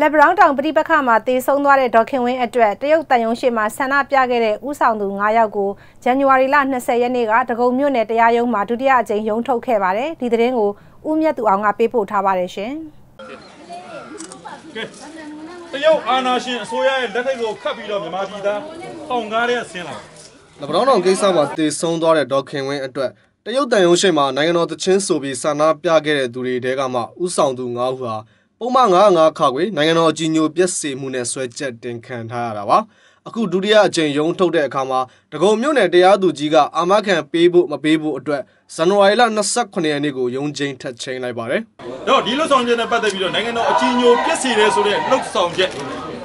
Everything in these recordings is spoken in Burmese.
လက်ဘရောင်းတောင်ပြည်ပခါမှာတေဆုံးသွားတဲ့ဒေါခင်ဝင်းအတွက်တရုတ်တန်ယုံရှိမှာဆန္ဒပြခဲ့တဲ့ဥဆောင်သူ9ယောက်ကိုဇန်နဝါရီလ20ရက်နေ့ကတကုံမြို့နယ်တရားရုံးမှာဒုတိယအကြိမ်ရုံးထုတ်ခဲ့ပါတယ်ဒီသတင်းကိုဦးမြတ်သူအောင်ကပေးပို့ထားပါတယ်ရှင်တရုတ်အာဏာရှင်အစိုးရရဲ့လက်ထိပ်ကိုခတ်ပြီးတော့မြန်မာပြည်သားတောင်ကားတဲ့ဆင်းလာလက်ဘရောင်းတောင်ကိစ္စမှာတေဆုံးသွားတဲ့ဒေါခင်ဝင်းအတွက်တရုတ်တန်ယုံရှိမှာနိုင်ငံတော်တချင်းဆိုပြီးဆန္ဒပြခဲ့တဲ့သူတွေတဲကမှဥဆောင်သူ9ဦးဟာ ပုံမှန်905ခါခွေနိုင်ငံတော်အကြီးညိုပြက်စီမှုနဲ့ဆွဲချက်တင်ခံထားရတာပါအခုဒုတိယအကြိမ်ရုံးထုတ်တဲ့အခါမှာတကုံမြို့နယ်တရားသူကြီးကအာမခံပေးဖို့မပေးဖို့အတွက်ဇန်နဝါရီလ28ရက်နေ့ကိုရုံးချိန်ထပ်ချိန်လိုက်ပါတယ်။တော့ဒီလှုပ်ဆောင်ချက်နဲ့ပတ်သက်ပြီးတော့နိုင်ငံတော်အကြီးညိုပြက်စီတယ်ဆိုတဲ့လှုပ်ဆောင်ချက်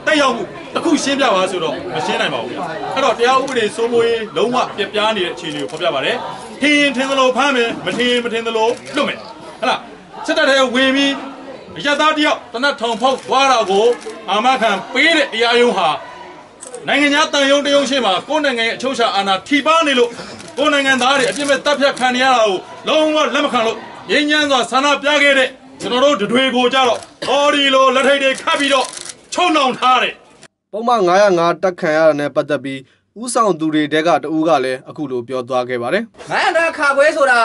တက်ရောက်မှုအခုရှင်းပြပါဆိုတော့မရှင်းနိုင်ပါဘူး။အဲ့တော့တရားဥပဒေစိုးမိုးရေးလုံးဝပြပြားနေတဲ့အခြေအနေကိုဖော်ပြပါတယ်။ထင်ရင်ထင်သလိုဖမ်းမယ်မထင်ရင်မထင်သလိုလွတ်မယ်။ဟဲ့လားစစ်တပ်ထဲဝင်ပြီး ရသားတယောက်တနတ်ထောင်ဖောက်သွားတာကိုအာမခံပေးတဲ့တရားရုံးဟာနိုင်ငံသားတန်ယုံတယုံရှိမှာကိုယ်နိုင်ငံရဲ့အချုပ်အခြာအာဏာထိပါနေလို့ကိုယ်နိုင်ငံသားတွေအပြစ်မဲ့တပ်ဖြတ်ခံရတာကိုလုံးဝလက်မခံလို့ငြိမ်းချမ်းစွာဆန္ဒပြခဲ့တဲ့ကျွန်တော်တို့တွေကိုကြတော့အော်ဒီလိုလက်ထိတ်တွေခတ်ပြီးတော့ချုံနှောင်ထားတယ်ပုံမှန်905တက်ခံရတာနဲ့ပတ်သက်ပြီးဥဆောင်သူတွေတဲကတဦးကလည်းအခုလိုပြောသွားခဲ့ပါတယ်905ခါခွဲဆိုတာ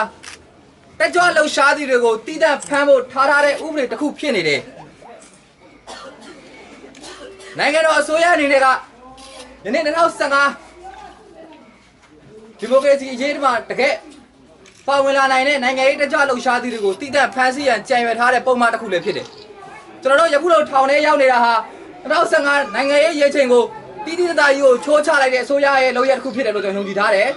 တက်ကြွလှုပ်ရှားသူတွေကိုတည်တံ့ဖမ်းဖို့ထားထားတဲ့ဥပဒေတစ်ခုဖြစ်နေတယ်နိုင်ငံတော်အစိုးရအနေနဲ့ကယနေ့2015ဒီမိုကရေစီအရေးတမှာတကယ်ပါဝင်လာနိုင်တဲ့နိုင်ငံရေးတကြွလှုပ်ရှားသူတွေကိုတည်တံ့ဖမ်းဆီးရန်ကြံရွယ်ထားတဲ့ပုံမှန်တစ်ခုလည်းဖြစ်တယ်ကျွန်တော်တို့ယခုလိုထောင်ထဲရောက်နေတာဟာ2015နိုင်ငံရေးရေချိန်ကိုတည်တည်တသားကြီးကိုချိုးချလိုက်တဲ့အစိုးရရဲ့လုပ်ရတစ်ခုဖြစ်တယ်လို့ကျွန်တော်ယုံကြည်ထားတယ်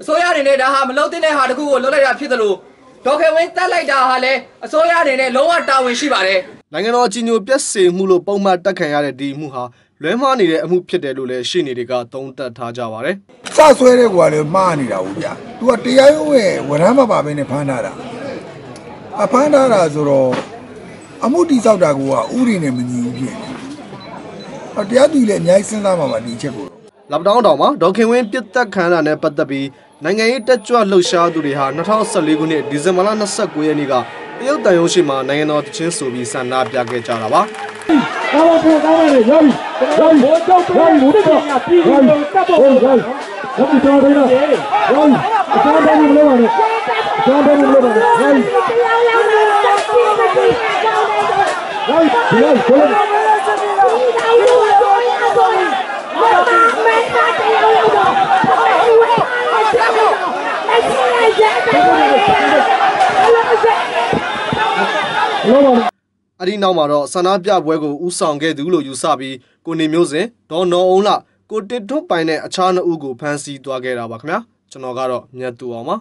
အစိုးရအနေနဲ့ဒါဟာမလုပ်တဲ့ဟာတစ်ခုကိုလုပ်လိုက်တာဖြစ်တယ်လို့ ဒေါ်ခေဝင်းတက်လိုက်တာဟာလည်းအစိုးရအနေနဲ့လုံးဝတာဝန်ရှိပါတယ်နိုင်ငံတော်အကြီးအကျယ်ပြက်စေမှုလို့ပုံမှန်တက်ခံရတဲ့ဒီမှုဟာလွဲမှားနေတဲ့အမှုဖြစ်တယ်လို့လည်းရှင်းနေတွေကသုံးသပ်ထားကြပါတယ်။စဆွဲတဲ့ကွာလည်းမှားနေတာဘူးဗျာ။ तू ကတရားရုံးရဲ့ဝရမ်းမပါဘဲနဲ့ဖမ်းထားတာ။အဖမ်းထားတာဆိုတော့အမှုတိဆောက်တာကဥရီနဲ့မညီဘူးဖြစ်နေ။ဟောတရားသူလည်းအများကြီးစဉ်းစားမှာပါဒီချက်ကို။ လက်ပတောင်းတောင်မှာဒေါခင်ဝင်းပြစ်တက်ခံရတာနဲ့ပတ်သက်ပြီးနိုင်ငံရေးတက်ကြွလှုပ်ရှားသူတွေဟာ2014ခုနှစ်ဒီဇင်ဘာလ29ရက်နေ့ကတရုတ်တန်ရုံးရှိမှာနိုင်ငံတော်တချင်းဆိုပြီးဆန္ဒပြခဲ့ကြတာပါ။ကောင်းပါကောင်းပါလေရပြီရပြီဘောတော့ရပြီဘုရားပြည်ကိုတပ်ဖို့ရပြီရပြီတော်တယ်နော်ရပြီအစားတယ်မလို့ပါနဲ့အစားတယ်မလို့ပါနဲ့ရပြီတရားရောက်နေတာပြည်မပြည်ကြောင်းနေတော့ရပြီဒီလိုဆိုလို့မင်းသားတရားရောက်တော့ အဒီနောက်မှာတော့ဆန္ဒပြပွဲကိုဥဆောင်ခဲ့သူလို့ယူဆပြီးကိုနေမျိုးစဉ်ဒေါ်နော်အောင်လကိုတစ်ထွန်းပိုင်တဲ့အခြားနှစ်ဦးကိုဖမ်းဆီးသွားခဲ့တာပါခင်ဗျာကျွန်တော်ကတော့မြတ်သူအောင်ပါ